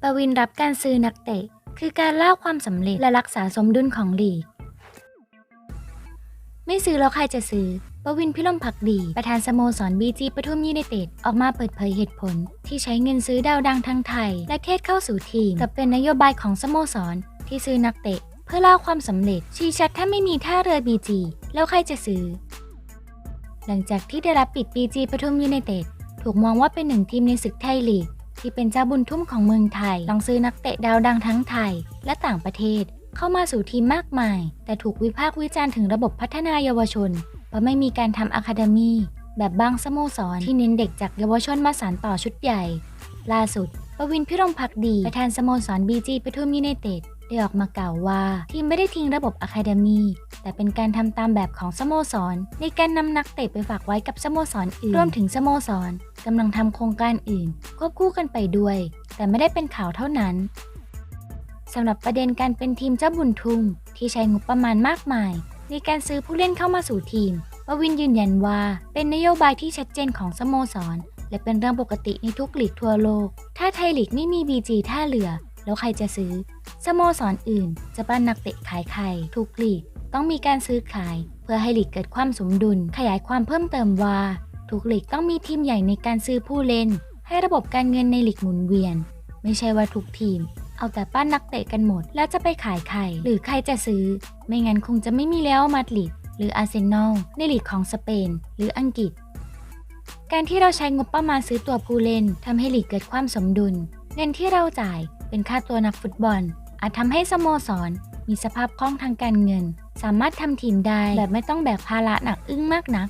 ปวินรับการซื้อนักเตะ คือการเล่าความสำเร็จและรักษาสมดุลของลีก ไม่ซื้อแล้วใครจะซื้อปวินพิรมพักดี ประธานสโมสรบีจีปทุมยูไนเต็ดออกมาเปิดเผยเหตุผล ที่ใช้เงินซื้อดาวดังทั้งไทย และเทศเข้าสู่ทีมกับเป็นนโยบายของสโมสร ที่ซื้อนักเตะ เพื่อเล่าความสำเร็จ ชี้ชัดถ้าไม่มีท่าเรือบีจีแล้วใครจะซื้อ หลังจากที่ได้รับปิดบีจีปทุมยูไนเต็ด ถูกมองว่าเป็นหนึ่งทีมในศึกไทยลีก ที่เป็นเจ้าบุญทุ่มของเมืองไทยลองซื้อนักเตะดาวดังทั้งไทย และต่างประเทศ เข้ามาสู่ทีมมากมาย แต่ถูกวิพากษ์วิจารณ์ถึงระบบพัฒนาเยาวชน เพราะไม่มีการทำอะคาเดมีแบบบางสโมสรที่เน้นเด็กจากเยาวชนมาสานต่อชุดใหญ่ ล่าสุด ปวินพิรมพักดี ประธานสโมสรบีจีปทุมยูไนเต็ด ได้ออกมากล่าวว่า ทีมไม่ได้ทิ้งระบบอะคาเดมีแต่เป็นการทำตามแบบของสโมสร ในการนำนักเตะไปฝากไว้กับสโมสรอื่นรวมถึงสโมสรกำลังทำโครงการอื่น ควบคู่กันไปด้วย แต่ไม่ได้เป็นข่าวเท่านั้นสำหรับประเด็นการเป็นทีมเจ้าบุญทุ่มที่ใช้งบประมาณมากมาย ในการซื้อผู้เล่นเข้ามาสู่ทีมปวินยืนยันว่าเป็นนโยบายที่ชัดเจนของสโมสร และเป็นเรื่องปกติในทุกลีกทั่วโลก ถ้าไทยลีกไม่มีบีจีท่าเรือ แล้วใครจะซื้อ สโมสรออื่น จะปั้นนักเตะขายใครทุกลีกต้องมีการซื้อขาย เพื่อให้ลีกเกิดความสมดุล ขยายความเพิ่มเติมว่า ทุกลีกต้องมีทีมใหญ่ในการซื้อผู้เล่น ให้ระบบการเงินในลีกหมุนเวียน ไม่ใช่ว่าทุกทีม เอาแต่ปั้นนักเตะกันหมด แล้วจะไปขายใครหรือใครจะซื้อ ไม่งั้นคงจะไม่มีแล้วมาดริดหรืออาร์เซนอลในลีกของสเปน หรืออังกฤษ การที่เราใช้งบประมาณซื้อตัวผู้เล่นทำให้ลีกเกิดความสมดุล เงินที่เราจ่ายเป็นค่าตัวนักฟุตบอล อาจทำให้สโมสร มีสภาพคล่องทางการเงิน สามารถทำทีมได้แบบไม่ต้องแบกภาระหนักอึ้งมากนัก